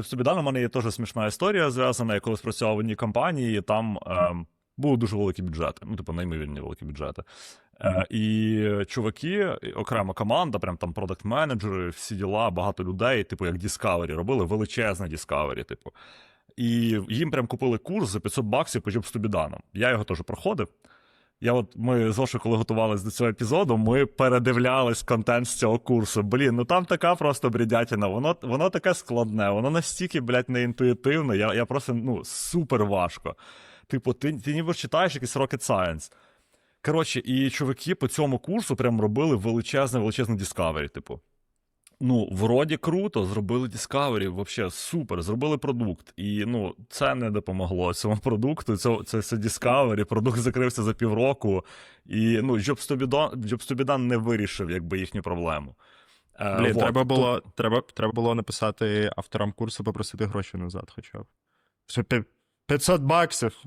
В Собідан у мене є теж смішна історія зв'язана, я коли працював в одній компанії, і там ем, були дуже великі бюджети, ну, типу, неймовірні великі бюджети. Е, і чуваки, окрема команда, прям там продакт-менеджери, всі діла, багато людей, типу, як Discovery, робили величезне Discovery, типу. І їм прям купили курс за 500 баксів по Джобстубідану. Я його теж проходив. Я от ми з Ошою, коли готувалися до цього епізоду, ми передивлялись контент з цього курсу. Блін, ну там така просто бредятіна, воно, воно таке складне, воно настільки, блядь, неінтуїтивне, я, я просто ну, супер важко. Типу, ти, ти ніби читаєш якийсь rocket science. Коротше, і чуваки по цьому курсу прям робили величезне, величезне Discovery, типу. Ну, вроді круто, зробили Discovery, вообще супер, зробили продукт. І ну, це не допомогло цьому продукту. Це, це, це Discovery, продукт закрився за півроку. І ну, Jobs не вирішив якби їхню проблему. Е, Блін, вот. треба було, треба, треба було написати авторам курсу, попросити гроші назад хоча б. 500 баксів.